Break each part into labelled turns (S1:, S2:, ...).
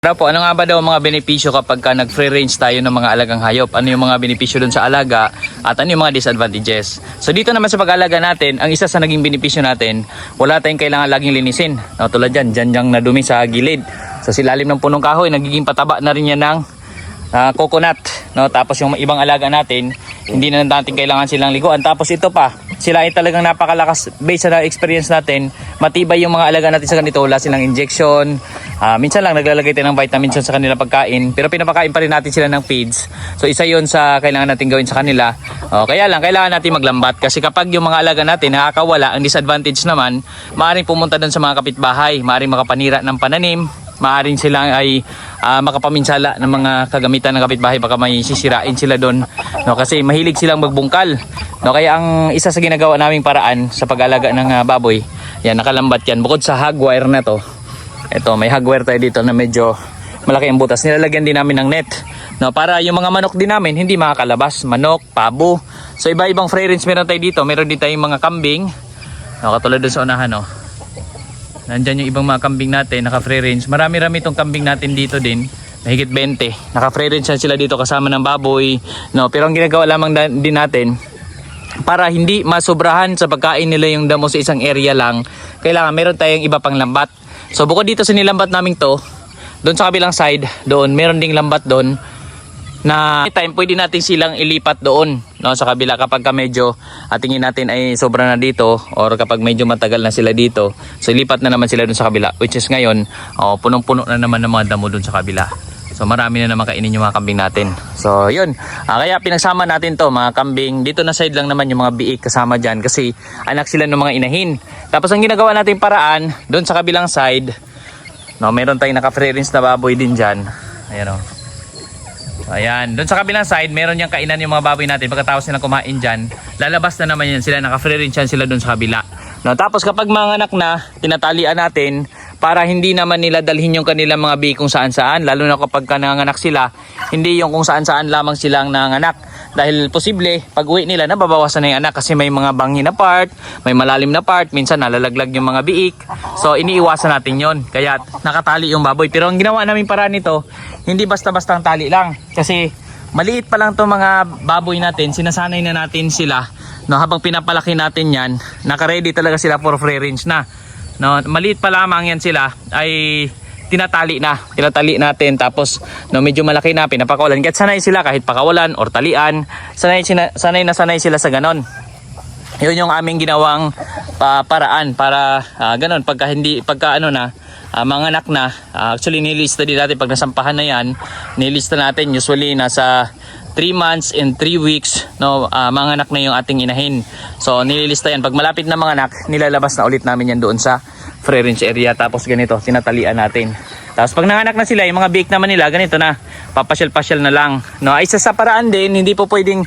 S1: Para po, ano nga ba daw mga benepisyo kapag ka nag-free range tayo ng mga alagang hayop? Ano yung mga benepisyo dun sa alaga at ano yung mga disadvantages? So dito naman sa pag-alaga natin, ang isa sa naging benepisyo natin, wala tayong kailangan laging linisin. No, tulad dyan, dyan dyan na dumi sa gilid. So silalim ng punong kahoy, nagiging pataba na rin yan ng ah, coconut. No? Tapos yung ibang alaga natin, hindi na natin kailangan silang liguan. Tapos ito pa, sila ay talagang napakalakas based sa experience natin. Matibay yung mga alaga natin sa ganito, wala silang injection. Ah, minsan lang naglalagay tayo ng vitamins sa kanilang pagkain, pero pinapakain pa rin natin sila ng feeds. So isa 'yon sa kailangan natin gawin sa kanila. Oh, kaya lang kailangan natin maglambat kasi kapag yung mga alaga natin nakakawala, ang disadvantage naman, maaaring pumunta doon sa mga kapitbahay, maaaring makapanira ng pananim, maaaring sila ay ah, makapaminsala ng mga kagamitan ng kapitbahay baka may sisirain sila doon no kasi mahilig silang magbungkal no kaya ang isa sa ginagawa naming paraan sa pag-alaga ng ah, baboy yan nakalambat yan bukod sa hog wire na to ito may hog wire tayo dito na medyo malaki ang butas nilalagyan din namin ng net no para yung mga manok din namin hindi makakalabas manok pabo so iba-ibang free range meron tayo dito meron din tayong mga kambing no katulad doon sa unahan no Nandyan yung ibang mga kambing natin, naka free range. Marami-rami itong kambing natin dito din. Mahigit 20. Naka free range na sila dito kasama ng baboy. No, pero ang ginagawa lamang din natin, para hindi masobrahan sa pagkain nila yung damo sa isang area lang, kailangan meron tayong iba pang lambat. So bukod dito sa nilambat naming to, doon sa kabilang side, doon, meron ding lambat doon na time pwede natin silang ilipat doon no sa kabila. Kapag ka medyo at tingin natin ay sobra na dito or kapag medyo matagal na sila dito so ilipat na naman sila doon sa kabila which is ngayon oh, punong-puno na naman ng mga damo doon sa kabila so marami na naman kainin yung mga kambing natin so yun Ah, kaya pinagsama natin to mga kambing dito na side lang naman yung mga biik kasama dyan kasi anak sila ng mga inahin tapos ang ginagawa natin paraan doon sa kabilang side no meron tayong naka-free range na baboy din dyan ayan o So, ayan. Doon sa kabilang side, meron yung kainan yung mga baboy natin. Pagkatapos nilang kumain dyan, lalabas na naman yan sila. Naka-free range yan sila doon sa kabila. No, tapos kapag mga anak na, tinatalian natin para hindi naman nila dalhin yung kanilang mga bi kung saan saan. Lalo na kapag ka nanganak sila, hindi yung kung saan saan lamang silang nanganak. Dahil posible, pag uwi nila, nababawasan na yung anak kasi may mga bangin na part, may malalim na part, minsan nalalaglag yung mga biik. So, iniiwasan natin yon Kaya nakatali yung baboy. Pero ang ginawa namin para nito, hindi basta-bastang tali lang. Kasi maliit pa lang to mga baboy natin, sinasanay na natin sila. No, habang pinapalaki natin yan, naka-ready talaga sila for free range na. No, maliit pa lamang yan sila ay tinatali na. Tinatali natin tapos no medyo malaki na pinapakawalan. Kahit sanay sila kahit pakawalan or talian, sanay sina- sanay na sanay sila sa ganon. Yun yung aming ginawang pa paraan para ah, ganon pagka hindi pagka ano na ah, mga anak na ah, actually nilista din natin pag nasampahan na yan nilista natin usually nasa 3 months and 3 weeks no ah, mga anak na yung ating inahin so nililista yan pag malapit na mga anak nilalabas na ulit namin yan doon sa free range area. Tapos ganito tinatalian natin. Tapos pag nanganak na sila yung mga bake naman nila ganito na. Papasyal-pasyal na lang. No isa sa paraan din hindi po pwedeng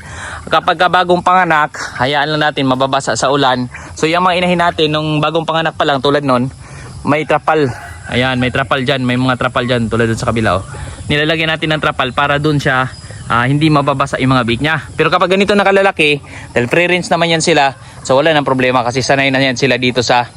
S1: kapag ka bagong panganak hayaan lang natin mababasa sa ulan. So yung mga inahin natin nung bagong panganak pa lang tulad nun may trapal. Ayan may trapal dyan may mga trapal dyan tulad dun sa kabila oh. nilalagyan natin ng trapal para dun siya ah, hindi mababasa yung mga bake niya. Pero kapag ganito nakalalaki dahil free range naman yan sila so wala nang problema kasi sanay na yan sila dito sa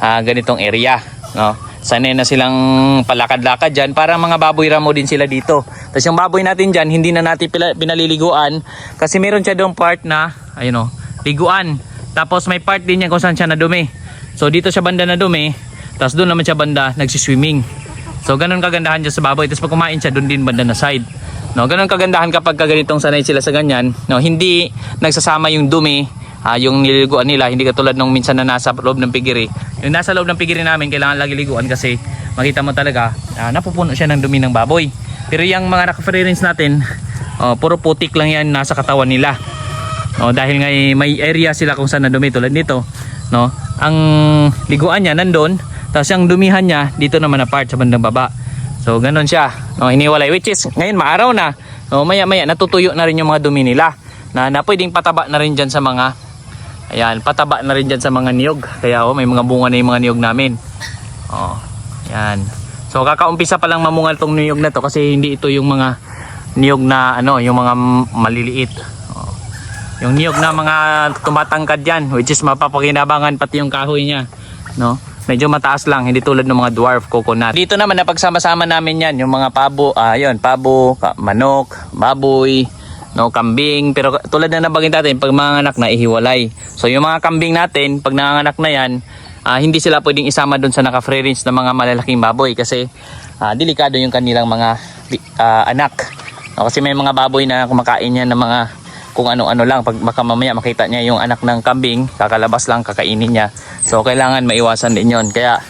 S1: ah, ganitong area no? Sanay na silang palakad-lakad dyan para mga baboy ramo din sila dito. Tapos yung baboy natin dyan hindi na natin pinaliliguan kasi meron siya doon part na ayun o liguan. Tapos may part din yan kung saan siya nadumi. So dito siya banda na dumi tapos doon naman siya banda nagsiswimming. So ganun kagandahan dyan sa baboy. Tapos pag kumain siya doon din banda na side. No ganun kagandahan kapag kaganitong sanay sila sa ganyan no hindi nagsasama yung dumi ah, yung nililiguan nila hindi katulad nung minsan na nasa loob ng pigiri. Yung nasa loob ng pigiri namin kailangan lagi liguan kasi makita mo talaga ah, napupuno siya ng dumi ng baboy. Pero yung mga naka-free range natin oh, puro putik lang yan nasa katawan nila. No, dahil nga eh, may area sila kung saan na dumi tulad nito no? Ang liguan niya nandun tapos yung dumihan niya dito naman na part sa bandang baba. So ganun siya no, iniwalay which is ngayon maaraw na. No, maya maya natutuyo na rin yung mga dumi nila na, na pwedeng pataba na rin dyan sa mga Ayan, pataba na rin dyan sa mga niyog. Kaya oh, may mga bunga na yung mga niyog namin. Oh, yan. So kakaumpisa pa lang mamungal tong niyog na to kasi hindi ito yung mga niyog na ano, yung mga maliliit. Oh. Yung niyog na mga tumatangkad yan which is mapapakinabangan pati yung kahoy niya, no? Medyo mataas lang, hindi tulad ng mga dwarf coconut. Dito naman napagsama-sama namin yan, yung mga pabo, ah, yun, pabo, manok, baboy, no, kambing. Pero tulad na nabagin natin, pag mga anak na ihiwalay. So yung mga kambing natin, pag nanganak na yan, ah, hindi sila pwedeng isama doon sa naka-free range na mga malalaking baboy kasi ah, delikado yung kanilang mga ah, anak. No, kasi may mga baboy na kumakain yan ng mga kung ano-ano lang pag baka mamaya makita niya yung anak ng kambing kakalabas lang kakainin niya so kailangan maiwasan din yon kaya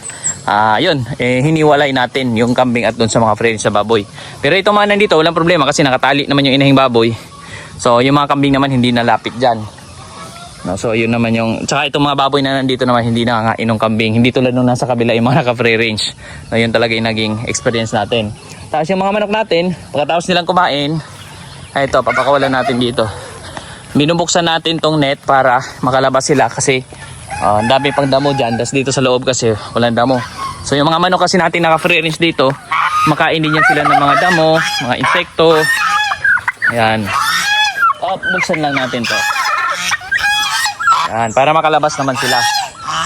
S1: ah yun eh, hiniwalay natin yung kambing at dun sa mga friends sa baboy pero ito mga nandito walang problema kasi nakatali naman yung inahing baboy so yung mga kambing naman hindi nalapit dyan. No, so yun naman yung tsaka itong mga baboy na nandito naman hindi nakakain ng kambing. Hindi tulad nung nasa kabila yung mga naka free range no, yun talaga yung naging experience natin. Tapos yung mga manok natin pagkatapos nilang kumain ay ito papakawalan natin dito. Binubuksan natin tong net para makalabas sila kasi ah, ang dami pang damo dyan. Tapos dito sa loob kasi walang damo. So yung mga manok kasi natin naka free range dito makain din yan sila ng mga damo mga insekto. Yan oh, buksan lang natin to. Yan para makalabas naman sila.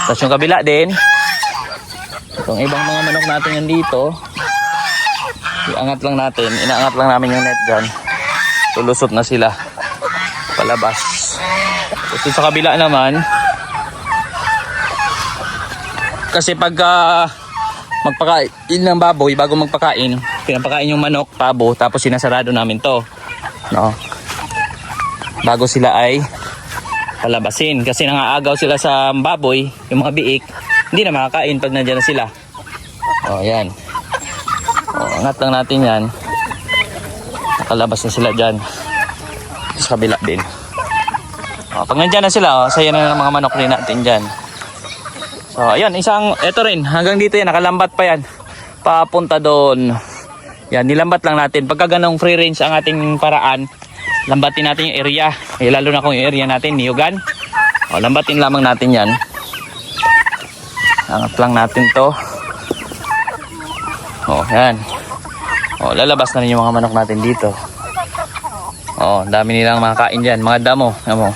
S1: Tapos yung kabila din. Itong ibang mga manok natin yan dito. Iangat lang natin. Inaangat lang namin yung net dyan. Tulusot na sila. Palabas. Tapos sa kabila naman, kasi pagka magpakain ng baboy, bago magpakain, pinapakain yung manok, pabo, tapos sinasarado namin to. No? Bago sila ay palabasin. Kasi nangaagaw sila sa baboy, yung mga biik, hindi na makakain pag nandiyan na sila. O, yan. O, angat lang natin yan. Nakalabas na sila dyan sa kabila din. O, pag nandyan na sila, oh, saya na ng mga manok rin natin dyan. So, ayan, isang, eto rin, hanggang dito yan, nakalambat pa yan. Papunta doon. Yan, nilambat lang natin. Pagka ganong free range ang ating paraan, lambatin natin yung area. Eh, lalo na kung yung area natin, niyugan. O, lambatin lamang natin yan. Angat lang natin to. O, yan. O, lalabas na rin yung mga manok natin dito. Ang dami nilang makakain diyan, mga damo, ano mo.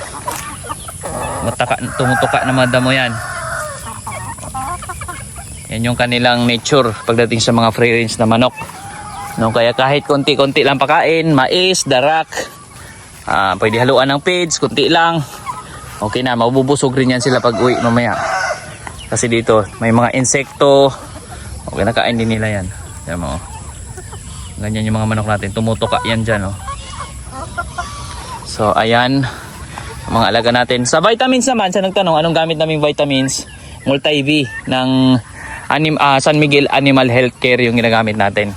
S1: Mataka, tumutuka na mga damo 'yan. Yan yung kanilang nature pagdating sa mga free range na manok. No, kaya kahit konti-konti lang pakain, mais, darak, ah, pwede haluan ng feeds, konti lang. Okay na, mabubusog rin yan sila pag uwi mamaya. Kasi dito, may mga insekto. Okay, nakain din nila yan. Yan mo. Ganyan yung mga manok natin. Tumutuka yan dyan, oh. So ayan mga alaga natin. Sa vitamins naman, sa nagtanong anong gamit naming vitamins? Multi-V ng anim, ah, San Miguel Animal Healthcare yung ginagamit natin.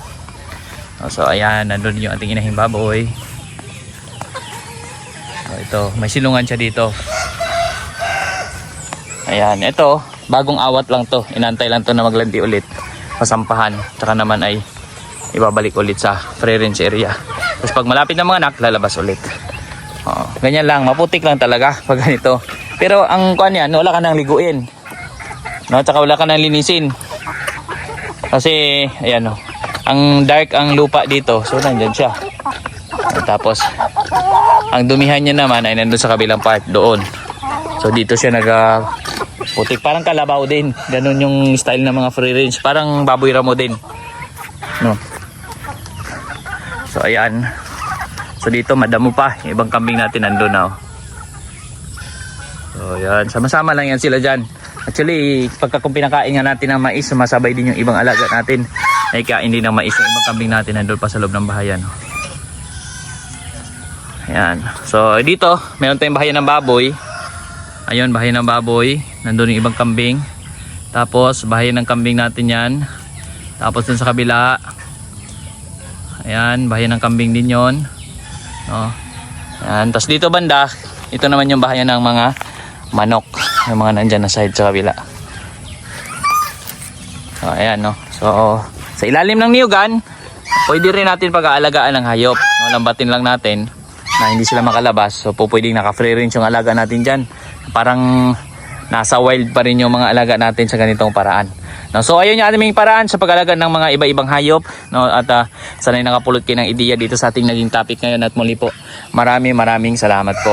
S1: So ayan, nandun yung ating inahing baboy. Ito, may silungan siya dito. Ayan, ito, bagong awat lang to. Inantay lang to na maglandi ulit. Masampahan. Tsaka naman ay ibabalik ulit sa free range area. Tapos pag malapit na mga anak, lalabas ulit. Oo, ganyan lang, maputik lang talaga pag ganito. Pero ang kuan yan, wala ka nang liguin. No, tsaka wala ka nang linisin. Kasi ayan oh. Ang dark ang lupa dito. So nandiyan siya. Tapos ang dumihan niya naman ay nandun sa kabilang part doon. So dito siya nag ah, putik parang kalabaw din. Ganun yung style ng mga free range. Parang baboy ramo din. No. So ayan. So dito madamo pa, ibang kambing natin nandun na. oh. So yan, sama-sama lang yan sila dyan. Actually, pagka kung pinakain nga natin ng mais, sumasabay din yung ibang alaga natin. Ay kain din ng mais yung ibang kambing natin nandun pa sa loob ng bahayan. oh. Ayan. So dito, meron tayong bahayan ng baboy. Ayun, bahayan ng baboy. Nandun yung ibang kambing. Tapos, bahayan ng kambing natin yan. Tapos dun sa kabila, Ayan, bahayan ng kambing din yon. No. Ayan, tapos dito banda, ito naman yung bahayan ng mga manok. Yung mga nandyan na side sa kabila. So, ayan, no. So, sa ilalim ng niyugan, pwede rin natin pag-aalagaan ng hayop. No, lambatin lang natin na hindi sila makalabas. So, po pwedeng naka-free range yung alaga natin dyan. Parang nasa wild pa rin yung mga alaga natin sa ganitong paraan. No, so ayun yung aming paraan sa pag-alaga ng mga iba-ibang hayop no at uh, sanay nakapulot kayo ng ideya dito sa ating naging topic ngayon at muli po. Marami maraming salamat po.